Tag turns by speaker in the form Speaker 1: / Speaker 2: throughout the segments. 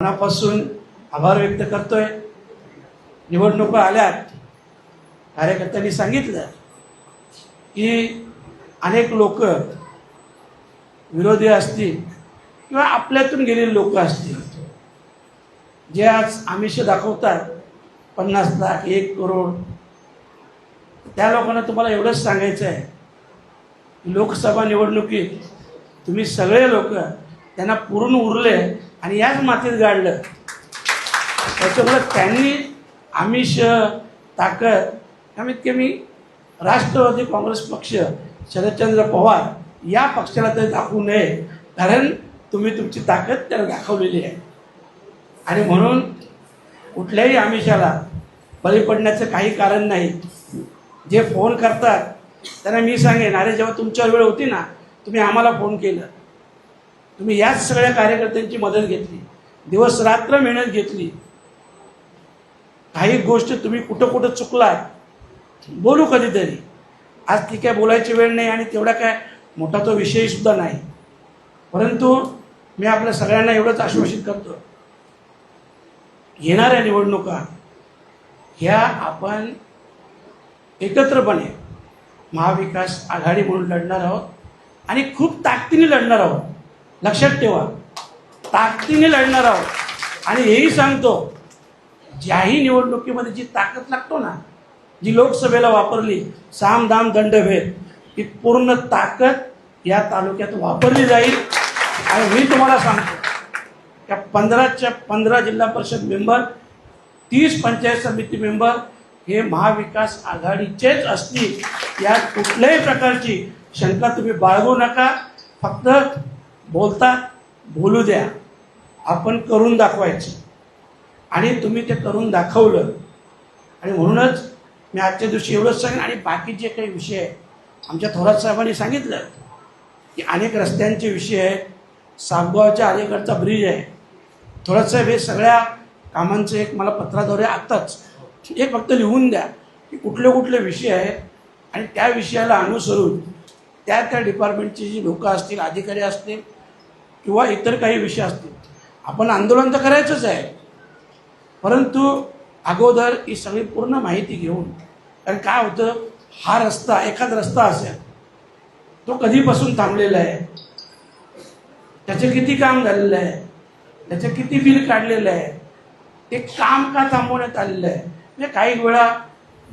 Speaker 1: मनापासून आभार व्यक्त करतोय. निवडणुका आल्यात कार्यकर्त्यांनी सांगितलं की अनेक लोक विरोधी असतील किंवा आपल्यातून गेलेले लोक असतील जे आज आमिष दाखवतात पन्नास लाख एक करोड त्या लोकांना तुम्हाला एवढंच सांगायचं आहे लोकसभा निवडणुकीत तुम्ही सगळे लोक त्यांना पुरून उरले आणि याच मातीत गाडलं. त्याच्यामुळं त्यांनी आमिष ताकद कमीत कमी राष्ट्रवादी काँग्रेस पक्ष शरदचंद्र पवार या पक्षाला तरी दाखवू नये कारण तुम्ही तुमची ताकद त्याला दाखवलेली आहे. आणि म्हणून कुठल्याही आमिषाला बळी पडण्याचं काही कारण नाही. जे फोन करतात त्यांना मी सांगेन अरे जेव्हा तुमच्यावर वेळ होती ना तुम्ही आम्हाला फोन केलं. तुम्ही याच सगळ्या कार्यकर्त्यांची मदत घेतली दिवस रात्र मेहनत घेतली. काही गोष्ट तुम्ही कुठं कुठं चुकलाय बोलू कधीतरी. आज ती काय बोलायची वेळ नाही आणि तेवढा काय मोठा तो विषयसुद्धा नाही. परंतु मी आपल्या सगळ्यांना एवढंच आश्वासित करतो. येणाऱ्या निवडणुका ह्या आपण एकत्रपणे महाविकास आघाडी म्हणून लढणार आहोत आणि खूप ताकदीने लढणार आहोत. लक्षात ठेवा. ताकदीने लढणार आहोत. आणि हेही सांगतो ज्याही निवडणुकीमध्ये जी ताकद लागतो ना जी लोकसभेला वापरली साम दाम दंडभेद ही पूर्ण ताकद या तालुक्यात वापरली जाईल. आणि मी तुम्हाला सांगतो त्या पंधराच्या पंधरा जिल्हा परिषद मेंबर तीस पंचायत समिती मेंबर हे महाविकास आघाडीचेच असतील. यात कुठल्याही प्रकारची शंका तुम्ही बाळगू नका. फक्त बोलता बोलू द्या. आपण करून दाखवायचं. आणि तुम्ही ते करून दाखवलं. आणि म्हणूनच मी आजच्या दिवशी एवढंच सांगेन. आणि बाकी जे काही विषय आहेत आमच्या थोरात साहेबांनी सांगितलं की अनेक रस्त्यांचे विषय आहेत. सापगावच्या अलीकडचा ब्रिज आहे. थोरात साहेब हे सगळ्या कामांचं एक मला पत्राद्वारे आत्ताच एक फक्त लिहून द्या की कुठले कुठले विषय आहेत. आणि त्या विषयाला अनुसरून त्या त्या डिपार्टमेंटची जी लोकं असतील अधिकारी असतील किंवा इतर काही विषय असतील. आपण आंदोलन तर करायचंच आहे. परंतु अगोदर ही सगळी पूर्ण माहिती घेऊन कारण काय होतं हा रस्ता एखादा रस्ता असेल तो कधीपासून थांबलेला आहे? त्याचे किती काम झालेलं आहे? त्याचे किती बिल काढलेलं आहे? ते काम का थांबवण्यात आलेलं आहे? म्हणजे काही वेळा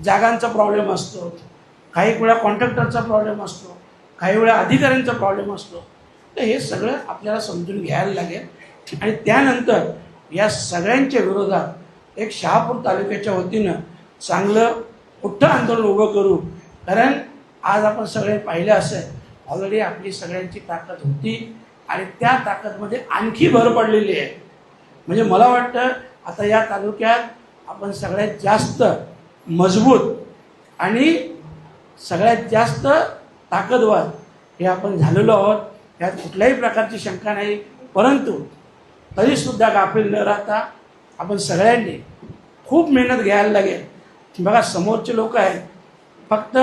Speaker 1: जागांचा प्रॉब्लेम असतो काही वेळा कॉन्ट्रॅक्टरचा प्रॉब्लेम असतो काही वेळा अधिकाऱ्यांचा प्रॉब्लेम असतो. तर हे सगळं आपल्याला समजून घ्यायला लागेल. आणि त्यानंतर या सगळ्यांच्या विरोधात एक शहापूर तालुक्याच्या वतीनं चांगलं मोठं आंदोलन उभं करू. कारण आज आपण सगळे पाहिलं असेल ऑलरेडी आपली सगळ्यांची ताकद होती. आणि त्या ताकदमध्ये आणखी भर पडलेली आहे. म्हणजे मला वाटतं आता या तालुक्यात आपण सगळ्यात जास्त मजबूत आणि सगळ्यात जास्त ताकदवार हे आपण झालेलो आहोत. यात कुठल्याही प्रकारची शंका नाही. परंतु तरीसुद्धा गाफील न राहता आपण सगळ्यांनी खूप मेहनत घ्यायला लागेल. बघा समोरचे लोक आहेत. फक्त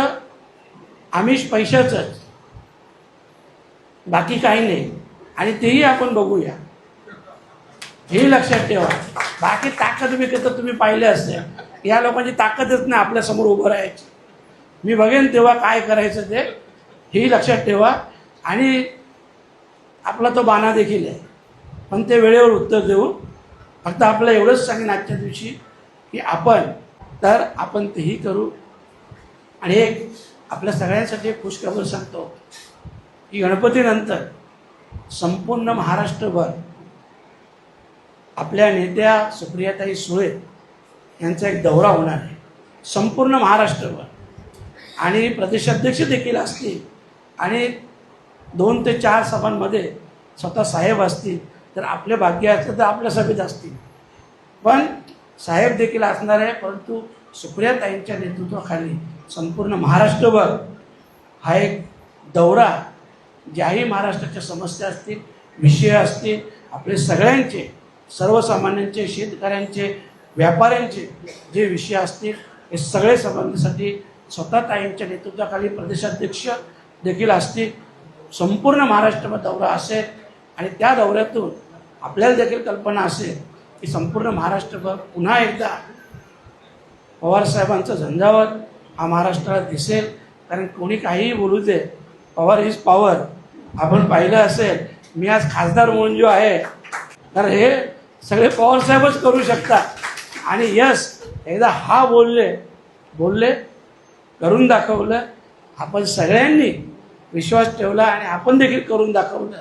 Speaker 1: आमिष पैशाचंच. बाकी काही नाही. आणि तेही आपण बघूया. हेही लक्षात ठेवा. बाकी ताकद विकत तुम्ही पाहिले असते या लोकांची ताकदच नाही आपल्यासमोर उभं राहायची. मी बघेन तेव्हा काय करायचं ते. हेही लक्षात ठेवा. आणि आपला तो बाणा देखील आहे. पण ते वेळेवर उत्तर देऊन फक्त आपलं एवढंच सांगेन आजच्या दिवशी की आपण तर आपण तेही करू. आणि एक आपल्या सगळ्यांसाठी एक खुशखबर सांगतो की गणपतीनंतर संपूर्ण महाराष्ट्रभर आपल्या नेत्या सुप्रियाताई सुळे यांचा एक दौरा होणार आहे. संपूर्ण महाराष्ट्रभर. आणि प्रदेशाध्यक्ष देखील असतील आणि दोन ते चार सभांमध्ये स्वतः साहेब असतील तर आपले भाग्य असलं तर आपल्या सभेत असतील. पण साहेब देखील असणार आहे परंतु सुप्रियाताईंच्या नेतृत्वाखाली संपूर्ण महाराष्ट्रभर हा एक दौरा ज्याही महाराष्ट्राच्या समस्या असतील विषय असतील आपले सगळ्यांचे सर्वसामान्यांचे शेतकऱ्यांचे व्यापाऱ्यांचे जे विषय असतील हे सगळे संबंधीसाठी स्वतः ताईंच्या नेतृत्वाखाली प्रदेशाध्यक्ष देखील असतील. संपूर्ण महाराष्ट्रभर दौरा असेल आणि त्या दौऱ्यातून आपल्याला देखील कल्पना असेल की संपूर्ण महाराष्ट्रभर पुन्हा एकदा पवारसाहेबांचं झंझावत हा महाराष्ट्राला दिसेल. कारण कोणी काहीही बोलू दे पवार इज पॉवर आपण पाहिलं असेल मी आज खासदार म्हणून जो आहे तर हे सगळे पवारसाहेबच करू शकतात. आणि यस एकदा हा बोलले बोलले करून दाखवलं आपण सगळ्यांनी विश्वास ठेवला आणि आपण देखील करून दाखवलं.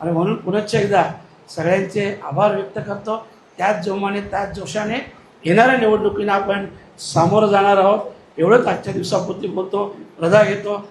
Speaker 1: आणि म्हणून पुनश्च एकदा सगळ्यांचे आभार व्यक्त करतो. त्याच जोमाने त्याच जोशाने येणाऱ्या निवडणुकीला आपण सामोरं जाणार आहोत. एवढंच आजच्या दिवसापुरती बोलतो. रजा घेतो.